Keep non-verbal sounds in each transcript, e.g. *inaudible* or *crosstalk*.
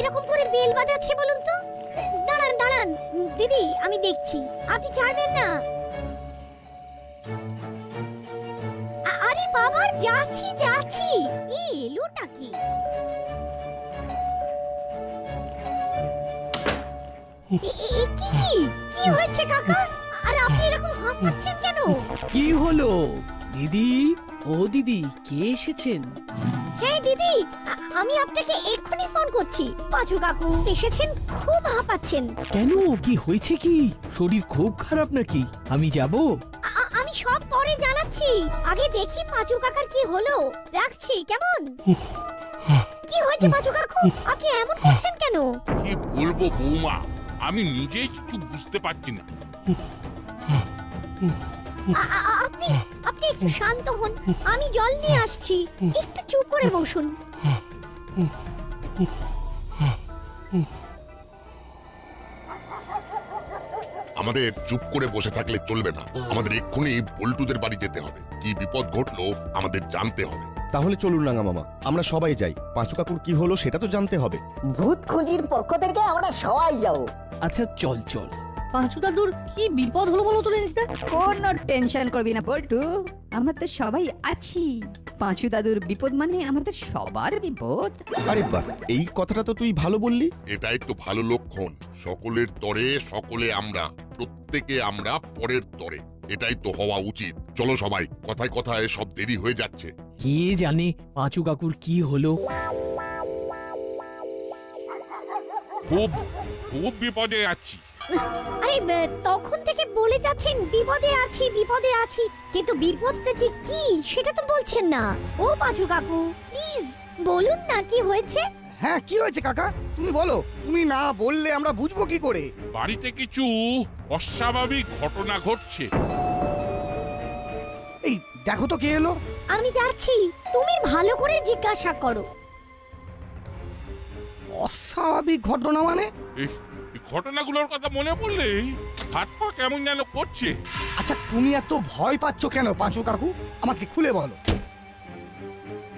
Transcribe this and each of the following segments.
এরকম করে বেল বাজাচ্ছে বলুন তো? দাঁড়ান দাঁড়ান। দিদি, আমি দেখছি। আপনি ছাড়বেন না। আরে বাবা, যাচ্ছি যাচ্ছি। এই এলোটা কি? কি? কি কাকা? আর আপনি এরকম হাঁপাচ্ছেন কেন? কি হলো? দিদি, ও দিদি, কে এসেছেন? হ্যাঁ দিদি। আমি আপনাকে এক্ষুনি ফোন করছি। পাঁচু কাকু এসেছেন খুব হাঁপাচ্ছেন। কেন? কি হয়েছে কি? শরীর খুব খারাপ নাকি? আমি যাব? আমি সব পরে জানাচ্ছি। আগে দেখি পাঁচু কাকার কি হলো। রাখছি কেমন? কি হয়েছে পাঁচু কাকু আপনি এমন করছেন কেন? কি বলব বৌমা? আমি নিজেই কিছু বুঝতে পারছি না। আপনি আপনি একটু শান্ত হন। আমি জল নিয়ে আসছি। একটু চুপ করে বসুন। আমাদের চুপ করে বসে থাকলে চলবে না। আমাদের এক্ষুনি পল্টুদের বাড়ি যেতে হবে। কি বিপদ ঘটলো আমাদের জানতে হবে। তাহলে চলুন রাঙা মামা আমরা সবাই যাই। পাঁচু কাকুর কি হলো সেটা তো জানতে হবে। ভূত খুঁজির পক্ষ থেকে আমরা সবাই যাব। আচ্ছা চল চল। পাঁচু দাদুর কি বিপদ হলো বলো তো কোনো টেনশন করবি না পল্টু। আমরা তো সবাই আছি। পাঁচু দাদুর বিপদ মানে আমাদের সবার বিপদ। আরে বাহ এই কথাটা তো তুই ভালো বললি। এটাই তো ভালো লক্ষণ। সকলের তরে সকলে আমরা। প্রত্যেকে আমরা পরের তরে। এটাই তো হওয়া উচিত। চলো সবাই কথায় কথায় সব দেরি হয়ে যাচ্ছে। কে জানে পাঁচু কাকুর কি হলো? খুব খুব বিপদে আছি। আরে ব- তখন থেকে বলে যাচ্ছেন বিপদে আছি বিপদে আছি কিন্তু বিপদটা যে কি সেটা তো বলছেন না। ও পাঁচু কাকু প্লিজ বলুন না কি হয়েছে। হ্যাঁ কি হয়েছে কাকা? তুমি বলো তুমি না বললে আমরা বুঝব কি করে? বাড়িতে কিছু অস্বাভাবিক ঘটনা ঘটছে। এই দেখো তো কে এলো। আমি যাচ্ছি তুমি ভালো করে জিজ্ঞাসা করো। অস্বাভাবিক ঘটনা মানে? এই এই ঘটনাগুলোর কথা মনে পড়লেই হাত পা কেমন যেন করছে। আচ্ছা তুমি এত ভয় পাচ্ছ কেন পাঁচু কাকু? আমাকে খুলে বলো।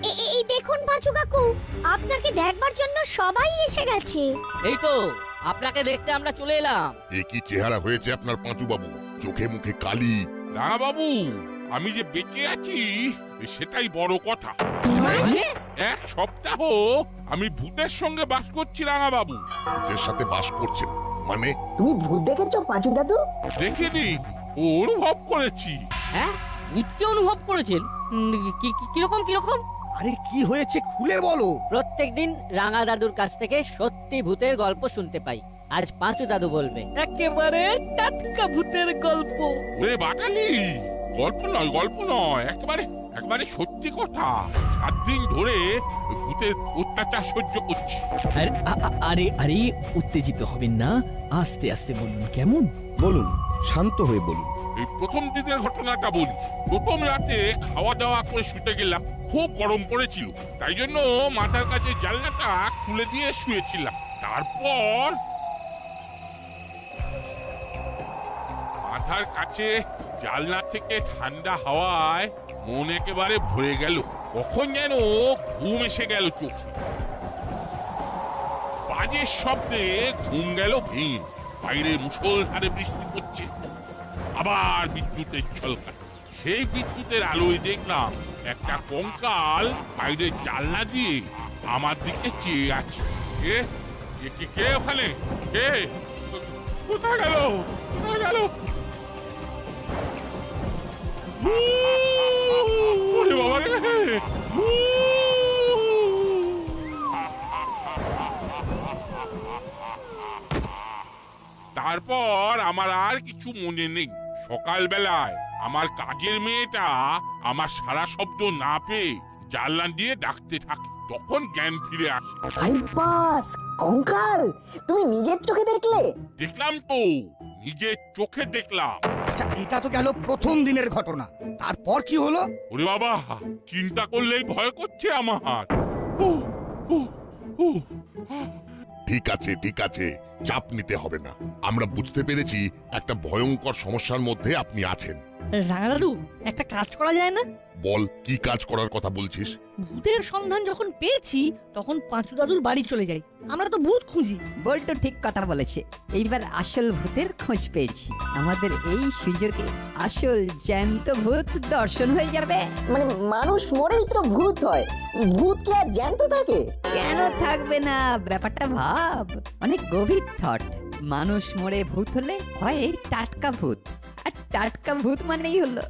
এ- এ- এই দেখুন পাঁচু কাকু আপনাকে দেখবার জন্য সবাই এসে গেছে। এই তো আপনাকে দেখতে আমরা চলে এলাম। এ কি চেহারা হয়েছে আপনার পাঁচু বাবু? চোখে মুখে কালি। রাঙা বাবু আমি যে বেঁচে আছি সেটাই বড় কথা। মানে? এক সপ্তাহ আমি ভূতের সঙ্গে বাস করছি রাঙা বাবু ওদের সাথে বাস করছেন মানে? তুমি ভূত দেখেছ পাঁচু দাদু? দেখিনি। ও অনুভব করেছি। হ্যাঁ? ভূতকে অনুভব করেছেন। উম, কি- কি- কীরকম কীরকম? আরে কি হয়েছে খুলে বলো। প্রত্যেকদিন রাঙা দাদুর কাছ থেকে সত্যি ভূতের গল্প শুনতে পাই। আজ পাঁচু দাদু বলবে একেবারে টাটকা ভূতের গল্প। ওরে বাটালি! গল্প নয় গল্প নয় একেবারে একেবারে সত্যি কথা। সাত দিন ধরে ভূতের অত্যাচার সহ্য করছি। আর আ- আরে আরে উত্তেজিত হবেন না আস্তে আস্তে বলুন কেমন? বলুন শান্ত হয়ে বলুন। এই প্রথম দিনের ঘটনাটা বলি প্রথম রাতে খাওয়া দাওয়া করে শুতে গেলাম খুব গরম পড়েছিল তাই জন্য মাথার কাছে জানলাটা খুলে দিয়ে শুয়েছিলাম। তারপর মাথার কাছে জানলা থেকে ঠান্ডা হাওয়ায় মন একেবারে ভরে গেল। কখন যেন ঘুম এসে গেল চোখে। বাজের শব্দে ঘুম গেল ভিন বাইরে মুষলধারে বৃষ্টি পড়ছে। আবার বিদ্যুতের ঝলকা সেই বিদ্যুতের আলোয় দেখলাম একটা কঙ্কাল বাইরে জানলা দিয়ে আমার দিকে চেয়ে আছে। কে কে কে ওখানে? কে? কোথায় গেল? কোথায় গেল? ওরে বাবা রে। তারপর আমার আর কিছু মনে নেই। সকালবেলায় আমার কাজের মেয়েটা আমার সারা শব্দ না পেয়ে জানলা দিয়ে ডাকতে থাকে। তখন জ্ঞান ফিরে আসে। আরে বাস কঙ্কাল তুমি নিজের চোখে দেখলে? দেখলাম তো নিজের চোখে দেখলাম। আচ্ছা এটা তো গেল প্রথম দিনের ঘটনা। তারপর কি হলো? ওরে বাবা চিন্তা করলেই ভয় করছে আমার। উহ, উহ, উহ, আহ। ঠিক আছে ঠিক আছে চাপ নিতে হবে না। আমরা বুঝতে পেরেছি একটা ভয়ঙ্কর সমস্যার মধ্যে আপনি আছেন। রাঙা একটা কাজ করা যায় না? বল কি কাজ করার কথা বলছিস? ভূতের সন্ধান যখন পেয়েছি তখন পাঁচু দাদুর বাড়ি চলে যাই। আমরা তো ভূত খুঁজি। বল্টু ঠিক কথা বলেছে। এইবার আসল ভূতের খোঁজ পেয়েছি। আমাদের এই সুযোগে আসল জ্যান্ত ভূত দর্শন হয়ে যাবে। মানে মানুষ মরেই তো ভূত হয়। ভূত কি আর জ্যান্ত থাকে? কেন থাকবে না? ব্যাপারটা ভাব। অনেক গভীর থট মানুষ মরে ভূত হলে হয় টাটকা ভূত। আর টাটকা ভূত মানেই হলো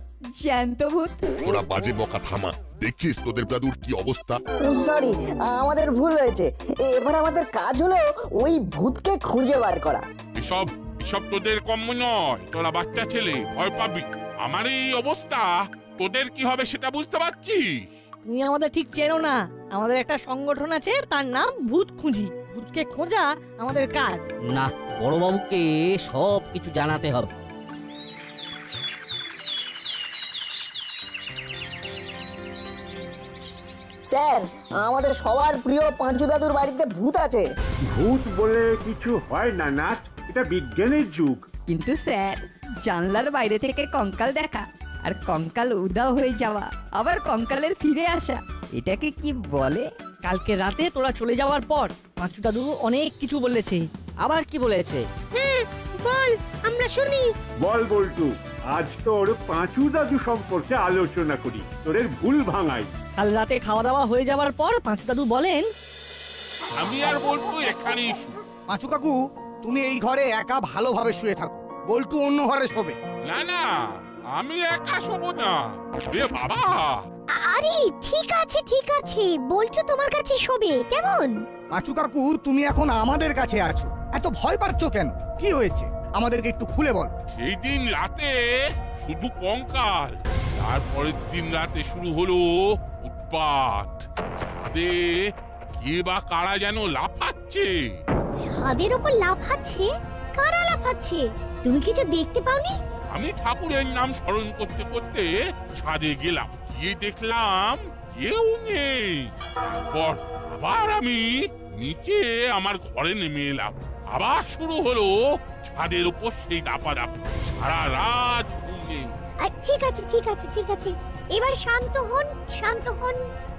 জ্যান্ত ভূত। ওরা বাজে বকা থামা। দেখছিস তোদের দাদুর কি অবস্থা? সরি আমাদের ভুল হয়েছে। এবার আমাদের কাজ হলো ওই ভূতকে খুঁজে বার করা। এসব এসব তোদের কম্য নয়। তোরা বাচ্চা ছেলে ভয় পাবি। আমার এই অবস্থা তোদের কি হবে সেটা বুঝতে পারছিস? তুমি আমাদের ঠিক চেনো না। আমাদের একটা সংগঠন আছে তার নাম ভূত খুঁজি। ভূতকে খোঁজা আমাদের কাজ। না বড়বাবুকে সব কিছু জানাতে হবে। স্যার আমাদের সবার প্রিয় পাঁচু দাদুর বাড়িতে ভূত আছে। ভূত বলে কিছু হয় না নাট। এটা বিজ্ঞানের যুগ। কিন্তু স্যার জানলার বাইরে থেকে কঙ্কাল দেখা আর কঙ্কাল উদাও হয়ে যাওয়া আবার কঙ্কালের ফিরে আসা এটাকে কি বলে? কালকে রাতে তোরা চলে যাওয়ার পর পাঁচু দাদু অনেক কিছু বলেছে। আবার কি বলেছে? বল আমরা শুনি। বল বল্টু আজ তোর পাঁচু দাদু সম্পর্কে আলোচনা করি। তোদের ভুল ভাঙাই। কাল রাতে খাওয়া দাওয়া হয়ে যাওয়ার পর পাঁচু দাদু বলেন আমি আর বলব এখানেই শুই। পাঁচু কাকু তুমি এই ঘরে একা ভালোভাবে শুয়ে থাকো। বল্টু অন্য ঘরে শোবে। না না আমি একা শোবো না। রে বাবা! আরে ঠিক আছে ঠিক আছে। বলছো তোমার কাছে শোবে কেমন? পাঁচু কাকু তুমি এখন আমাদের কাছে আছো। এত ভয় পাচ্ছ কেন? কি হয়েছে? আমাদেরকে একটু খুলে বল। সেই দিন রাতে শুধু কঙ্কাল তারপরের দিন রাতে শুরু হলো উৎপাত ছাদে কে বা কারা যেন লাফাচ্ছে? ছাদের ওপর লাফাচ্ছে? কারা লাফাচ্ছে? তুমি কিছু দেখতে পাওনি? আমি ঠাকুরের নাম স্মরণ করতে করতে ছাদে গেলাম। গিয়ে দেখলাম কেউ নেই। তারপর আবার আমি নিচে আমার ঘরে নেমে এলাম। আবার শুরু হলো ছাদের উপর সেই দাপা দাপা সারা রাত ঘুম নেই ঠিক আছে ঠিক আছে ঠিক আছে। এবার শান্ত হন শান্ত হন।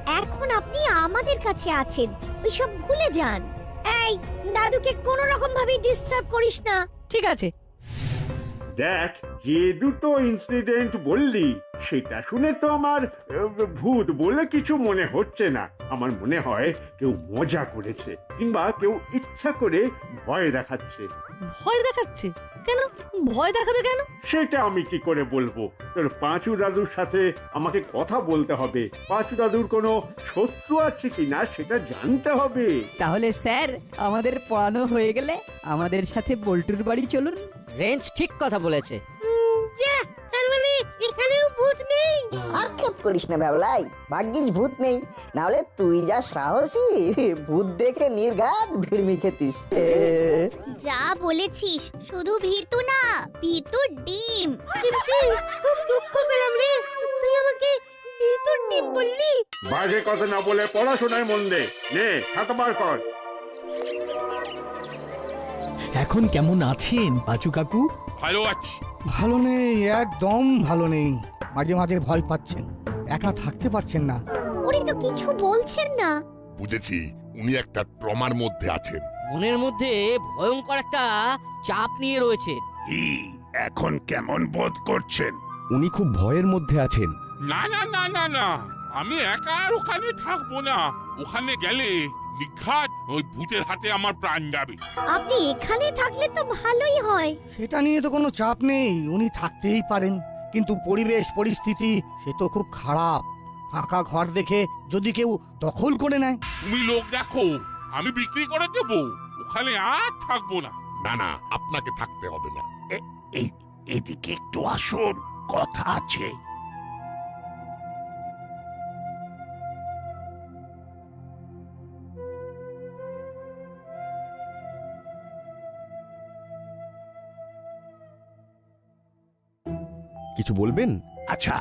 এখন আপনি আমাদের কাছে আছেন। ওইসব ভুলে যান। এই দাদুকে কোনো রকম ভাবে ডিস্টার্ব করিস না। ঠিক আছে। দেখ যে দুটো ইনসিডেন্ট বললি সেটা শুনে তো আমার আহ, ভূত বলে কিছু মনে হচ্ছে না। আমার মনে হয় কেউ মজা করেছে কিংবা কেউ ইচ্ছা করে ভয় দেখাচ্ছে। ভয় দেখাচ্ছে? কেন? ভয় দেখাবে কেন? সেটা আমি কি করে বলব? তোর পাঁচু দাদুর সাথে আমাকে কথা বলতে হবে। পাঁচু দাদুর কোনো শত্রু আছে কিনা সেটা জানতে হবে। তাহলে স্যার আমাদের পড়ানো হয়ে গেলে আমাদের সাথে বল্টুর বাড়ি চলুন। রেঞ্জ ঠিক কথা বলেছে। তার মানে এখানেও ভূত নেই। আর আক্ষেপ করিস না ভাবলাই ভাগ্যিস ভূত নেই। নাহলে তুই যা সাহসী ভূত দেখে নির্ঘাত ভিড়মি খেতিস। যা বলেছিস শুধু ভিতু না ভিতুর ডিম। খুব দুঃখ পেলাম রে। তুই আমাকে ভিতুর ডিম বললি? বাজে কথা না বলে পড়াশোনায় মন দে। নে খাতা বার কর। এখন কেমন আছেন পাঁচু কাকু? ভালো আছি। ভালো নেই একদম ভালো নেই। মাঝে মাঝে ভয় পাচ্ছেন। একা থাকতে পারছেন না। উনি তো কিছু বলছেন না। বুঝেছি উনি একটা ট্রমার মধ্যে আছেন। মনের মধ্যে ভয়ঙ্কর একটা চাপ নিয়ে রয়েছে। কি এখন কেমন বোধ করছেন? উনি খুব ভয়ের মধ্যে আছেন। না না না না না। আমি একা আর ওখানে থাকব না। ওখানে গেলে নিঘাত ওই ভূতের হাতে আমার প্রাণ যাবে। আপনি এখানে থাকলে তো ভালোই হয়। সেটা নিয়ে তো কোনো চাপ নেই। উনি থাকতেই পারেন। কিন্তু পরিবেশ পরিস্থিতি সে তো খুব খারাপ। ফাঁকা ঘর দেখে যদি কেউ দখল করে নেয়। তুমি লোক দেখো আমি বিক্রি করে দেব। ওখানে আর থাকব না। না না আপনাকে থাকতে হবে না। এই এদিকে একটু আসুন কথা আছে। কিছু বলবেন? আচ্ছা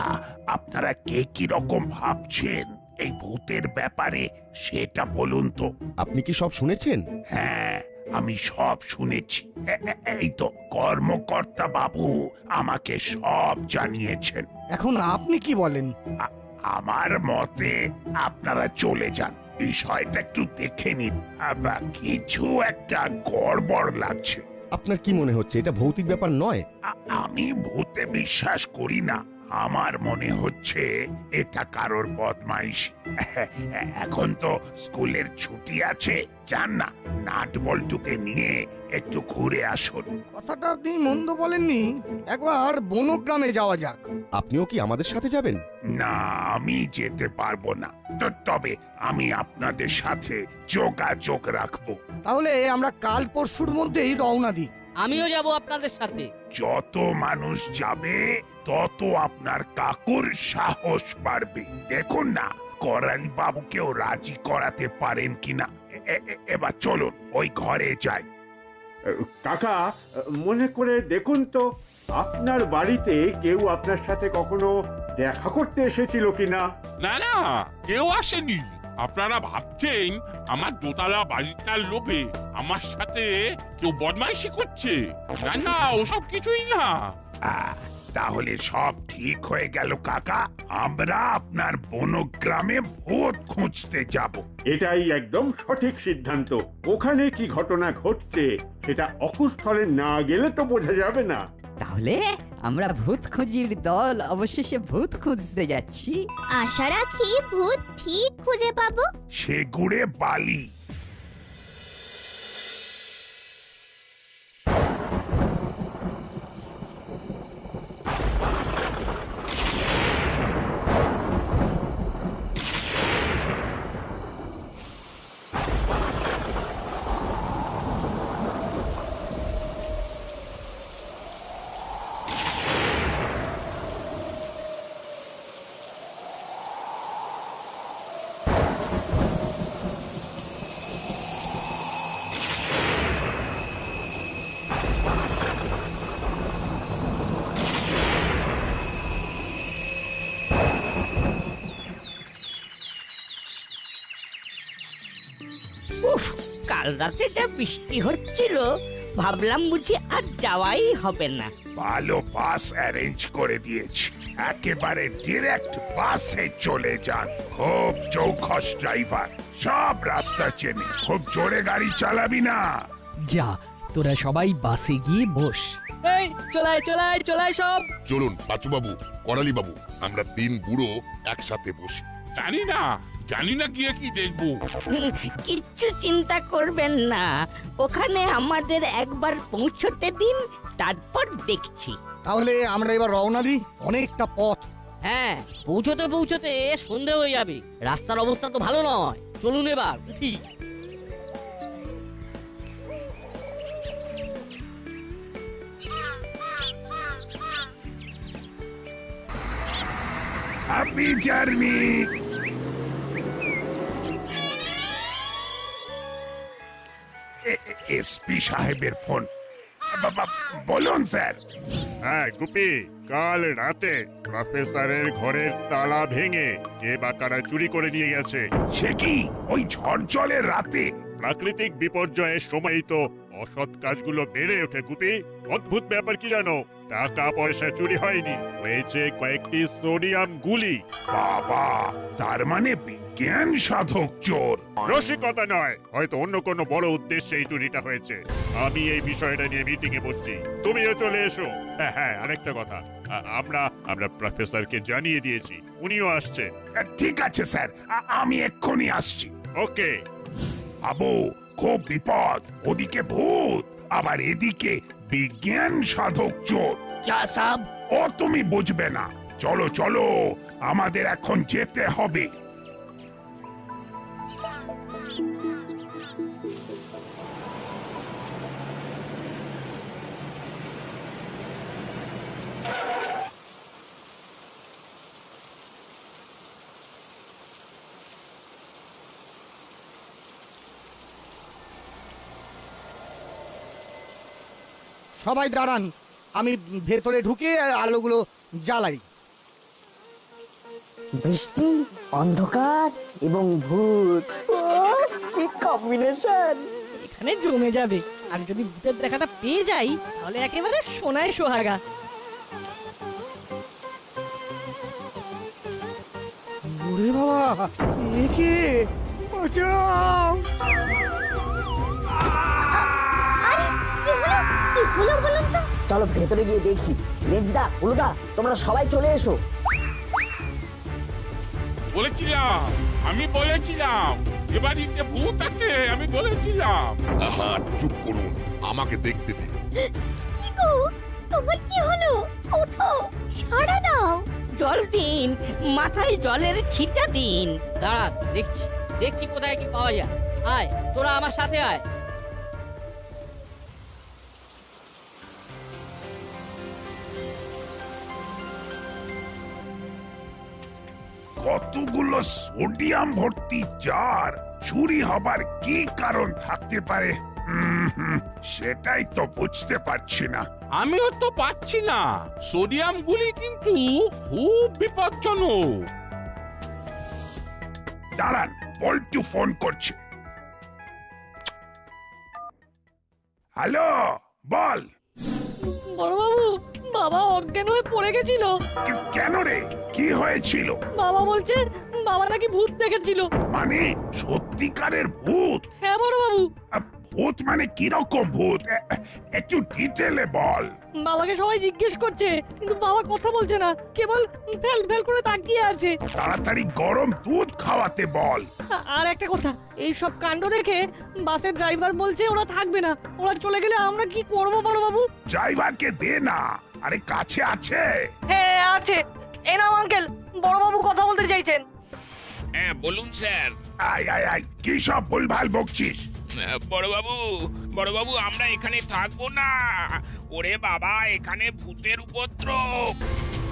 আপনারা কে কি রকম ভাবছেন? এই ভূতের ব্যাপারে সেটা বলুন তো। আপনি কি সব শুনেছেন? হ্যাঁ আমি সব শুনেছি। এই তো কর্মকর্তা বাবু আমাকে সব জানিয়েছেন। এখন আপনি কি বলেন? আমার মতে আপনারা চলে যান। বিষয়টা একটু দেখে নিন। আবার কিছু একটা গড়বড় লাগছে। আপনার কি মনে হচ্ছে? এটা ভৌতিক ব্যাপার নয়? আমি ভূতে বিশ্বাস করি না। আমার মনে হচ্ছে এটা কারোর বদমাইশ। *laughs* এখন তো স্কুলের ছুটি আছে যান না নাট বল্টুকে নিয়ে একটু ঘুরে আসুন। কথাটা আপনি মন্দ বলেননি একবার বনগ্রামে যাওয়া যাক। আপনিও কি আমাদের সাথে যাবেন? না আমি যেতে পারব না। তো তবে আমি আপনাদের সাথে যোগাযোগ রাখব। তাহলে আমরা কাল পরশুর মধ্যেই রওনা দিই। আমিও যাব আপনাদের সাথে। যত মানুষ যাবে তত আপনার কাকুর সাহস বাড়বে। দেখুন না করালি বাবুকেও রাজি করাতে পারেন কিনা। এবার চলুন ওই ঘরে যাই। কাকা মনে করে দেখুন তো আপনার বাড়িতে কেউ আপনার সাথে কখনো দেখা করতে এসেছিল কিনা? না না কেউ আসেনি। আপনারা ভাবছেন আমার দোতলা বাড়িটার লোভে আমার সাথে কেউ বদমাইশি করছে? না না ওসব কিছুই না। আহ, তাহলে সব ঠিক হয়ে গেল কাকা। আমরা আপনার বনগ্রামে ভূত খুঁজতে যাব। এটাই একদম সঠিক সিদ্ধান্ত। ওখানে কি ঘটনা ঘটছে সেটা অকুস্থলে না গেলে তো বোঝা যাবে না। তাহলে আমরা ভূত খুঁজির দল অবশেষে ভূত খুঁজতে যাচ্ছি। আশা রাখি ভূত ঠিক খুঁজে পাবো। সে গুড়ে বালি। কাল রাতে যা বৃষ্টি হচ্ছিল ভাবলাম বুঝি আর যাওয়াই হবে না। ভালো বাস অ্যারেঞ্জ করে দিয়েছি। একেবারে ডিরেক্ট বাসে চলে যান। খুব চৌখস ড্রাইভার। সব রাস্তা চেনে। খুব জোরে গাড়ি চালাবি না। যা তোরা সবাই বাসে গিয়ে বস। এই চলাই চলাই চলাই সব। চলুন পাচুবাবু করালি বাবু আমরা তিন বুড়ো একসাথে বসি। জানি না। জানি না গিয়ে কি দেখব। কিচ্ছু চিন্তা করবেন না। ওখানে আমাদের একবার পৌঁছতে দিন তারপর দেখছি। তাহলে আমরা এবার রওনা দিই অনেকটা পথ। হ্যাঁ পৌঁছতে পৌঁছতে সন্ধে হয়ে যাবে। রাস্তার অবস্থা তো ভালো নয়। চলুন এবার ঠিক হ্যাপি জার্নি এসপি সাহেবের ফোন। বাবা বলুন স্যার। হ্যাঁ গুপি কাল রাতে প্রফেসরের ঘরের তালা ভেঙে কে বা কারা চুরি করে নিয়ে গেছে। সে কি? ওই ঝড় জলের রাতে? প্রাকৃতিক বিপর্যয়ের সময় তো অসৎ কাজগুলো বেড়ে ওঠে গুপি। অদ্ভুত ব্যাপার কি জানো? টাকা পয়সা চুরি হয়নি হয়েছে কয়েকটি সোডিয়াম গুলি। বাবা তার মানে বিজ্ঞান সাধক চোর। রসিকতা নয় হয়তো অন্য কোনো বড় উদ্দেশ্যে এই চুরিটা হয়েছে। আমি এই বিষয়টা নিয়ে মিটিং এ বসছি। তুমিও চলে এসো। হ্যাঁ হ্যাঁ আরেকটা কথা। আমরা আমরা প্রফেসরকে জানিয়ে দিয়েছি। উনিও আসছে। ঠিক আছে স্যার। আমি এক্ষুনি আসছি। ওকে। আবু খুব বিপদ ওদিকে ভূত আবার এদিকে বিজ্ঞান সাধক চোর। যা সাব। ও তুমি বুঝবে না। চলো চলো আমাদের এখন যেতে হবে। সবাই দাঁড়ান। আমি ভেতরে ঢুকে আলোগুলো জ্বালাই। বৃষ্টি অন্ধকার এবং ভূত। ও কি কম্বিনেশন এখানে জমে যাবে। আর যদি ভূতের দেখাটা পেয়ে যাই তাহলে একেবারে সোনায় সোহাগা। ওরে বাবা এ কে? বাঁচাও! কি হলো বলুন তো? চলো ভেতরে গিয়ে দেখি। মেজদা হলুদা তোমরা সবাই চলে এসো। বলেছিলাম আমি বলেছিলাম এ বাড়িতে ভূত আছে আমি বলেছিলাম। আহা চুপ করুন আমাকে দেখতে দিন কি গো তোমার কি হলো? ওঠো সাড়া দাও জল দিন মাথায় জলের ছিটা দিন। দাঁড়া দেখছি দেখছি কোথায় কি পাওয়া যায়। আয় তোরা আমার সাথে আয়। কতগুলো সোডিয়াম ভর্তি জার চুরি হবার কি কারণ থাকতে পারে? সেটাই তো বুঝতে পারছি না। আমিও তো পাচ্ছি না। সোডিয়াম গুলি কিন্তু খুব বিপজ্জনক। দাঁড়ান পল্টু ফোন করছে। হ্যালো বল। বড়বাবু বাবা অজ্ঞান হয়ে পড়ে গেছিল। কেন রে? কি হয়েছিল? বাবা বলছে বাবা নাকি ভূত দেখেছিল। মানে সত্যিকারের ভূত? হ্যাঁ বড় বাবু। ভূত মানে কীরকম ভূত? একটু ডিটেলে বল। বাবাকে সবাই জিজ্ঞেস করছে কিন্তু বাবা কথা বলছে না কেবল ফেল ফেল করে তাকিয়ে আছে। তাড়াতাড়ি গরম দুধ খাওয়াতে বল। আর একটা কথা এই সব কাণ্ড দেখে বাসের ড্রাইভার বলছে ওরা থাকবে না। ওরা চলে গেলে আমরা কি করব বড় বাবু? ড্রাইভারকে দে না। আরে কাছে আছে। হ্যাঁ আছে। এই নাও আঙ্কেল বড়বাবু কথা বলতে চাইছেন। হ্যাঁ বলুন স্যার। আয় আয় আয় কি সব ভুলভাল বকছিস? আহ, বড়বাবু বড়বাবু আমরা এখানে থাকব না। ওরে বাবা এখানে ভূতের উপদ্রব।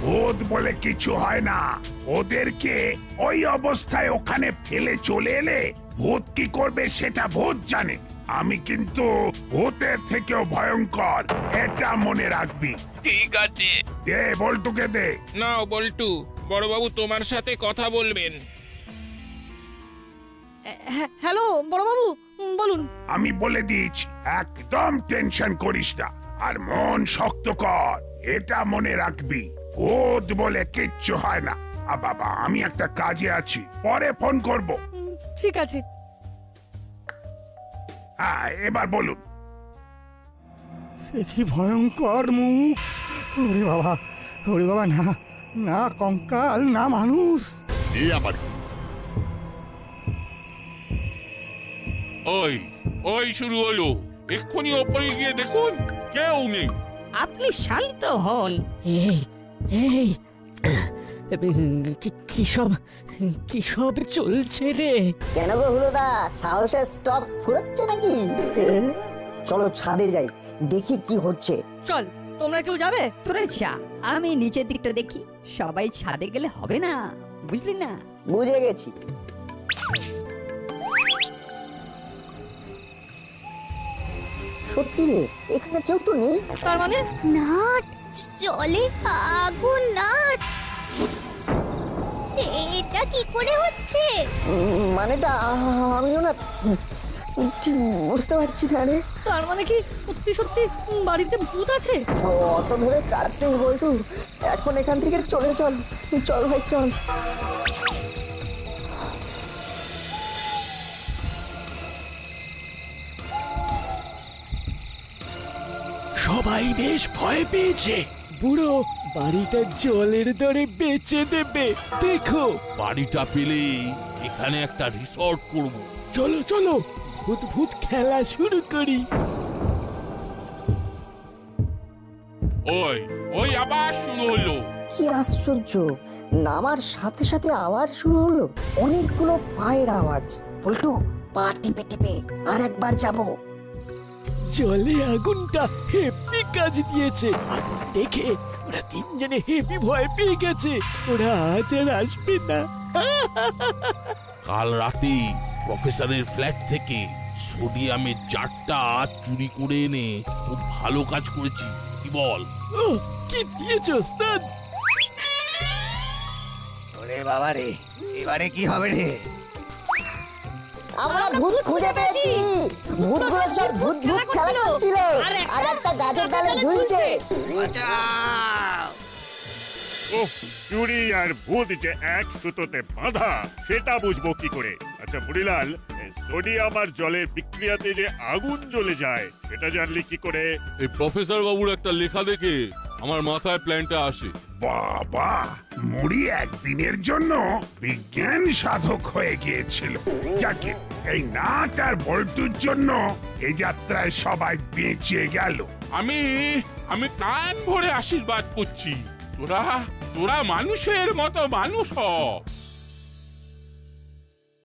ভূত বলে কিছু হয় না। ওদেরকে ওই অবস্থায় ওখানে ফেলে চলে এলে ভূত কি করবে সেটা ভূত জানে। আমি কিন্তু ভূতের থেকেও ভয়ঙ্কর এটা মনে রাখবি। ঠিক আছে। দে বল্টুকে দে। নাও বল্টু বড়বাবু তোমার সাথে কথা বলবেন। হ্যাঁ, হ্যালো বড়বাবু উম, বলুন। আমি বলে দিয়েছি একদম টেনশন করিস না আর মন শক্ত কর এটা মনে রাখবি। ভূত বলে কিচ্ছু হয় না। আ বাবা আমি একটা কাজে আছি পরে ফোন করব। উম, ঠিক আছে। এবার বলুন। সে কি ভয়ঙ্কর মুখ? ওরে বাবা ওরে বাবা না না কঙ্কাল না মানুষ। এ আবার কি? ওই ওই শুরু হলো। এক্ষুনি ওপরে গিয়ে দেখুন কেউ নেই। আপনি শান্ত হন। এই এই কি- কি সব কি সব চলছে রে? কেন গো হলুদা? সাহসের স্টক ফুরোচ্ছে নাকি? চলো ছাদে যাই দেখি কি হচ্ছে। চল তোমরা কেউ যাবে? তোরা যা আমি নিচের দিকটা দেখি সবাই ছাদে গেলে হবে না বুঝলি না? বুঝে গেছি। সত্যি রে এখানে কেউ তো নেই? তার মানে? নাট জলে আগুন নাট। এটা কি করে হচ্ছে? মানেটা আমিও না ঠিক বুঝতে পারছি না রে। তার মানে কি সত্যি সত্যি বাড়িতে ভূত আছে? অত ভেবে কাজ নেই বলটু। এখন এখান থেকে চলে চল। চল ভাই চল। সবাই বেশ ভয় পেয়েছে। বুড়ো বাড়িটা জলের দরে বেচে দেবে দেখো। বাড়িটা পেলেই এখানে একটা রিসর্ট করব। চলো চলো ভূত ভূত খেলা শুরু করি। ওই ওই আবার শুরু হলো। কি আশ্চর্য নামার সাথে সাথে আবার শুরু হলো? অনেকগুলো পায়ের আওয়াজ। বলতো পা টিপে টিপে আর একবার যাব। জলে আগুনটা হেপি কাজ দিয়েছে। আগুন দেখে ওরা তিনজনে হেপি ভয় পেয়ে গেছে। ওরা আজ আর আসবে না। কাল রাতে প্রফেসরের ফ্ল্যাট থেকে সোডিয়ামের জারটা চুরি করে এনে খুব ভালো কাজ করেছি। কি বল? ও কি দিয়েছ ওস্তাদ? ওরে বাবা রে এবারে কি হবে রে? আমরা ভূত খুঁজে পেয়েছি। ভূতগুলো সব ভূত ভূত খেলা করছিল আর একটা গাছের ডালে ঝুলছে। ও চুরি আর ভূত যে এক সুতোতে বাঁধা সেটা বুঝব কি করে? আচ্ছা মুড়িলাল সোডিয়াম আর জলের বিক্রিয়াতে যে আগুন জ্বলে যায় সেটা জানলি কি করে? এই প্রফেসর বাবুর একটা লেখা দেখে আমার মাথায় প্ল্যানটা আসে। বাবা মুড়ি একদিনের জন্য বিজ্ঞান সাধক হয়ে গিয়েছিল। যাকে এই নাট আর বল্টুর জন্য এ যাত্রায় সবাই বেঁচে গেল। আমি আমি প্রাণ ভরে আশীর্বাদ করছি। তোরা তোরা মানুষের মতো মানুষ হ।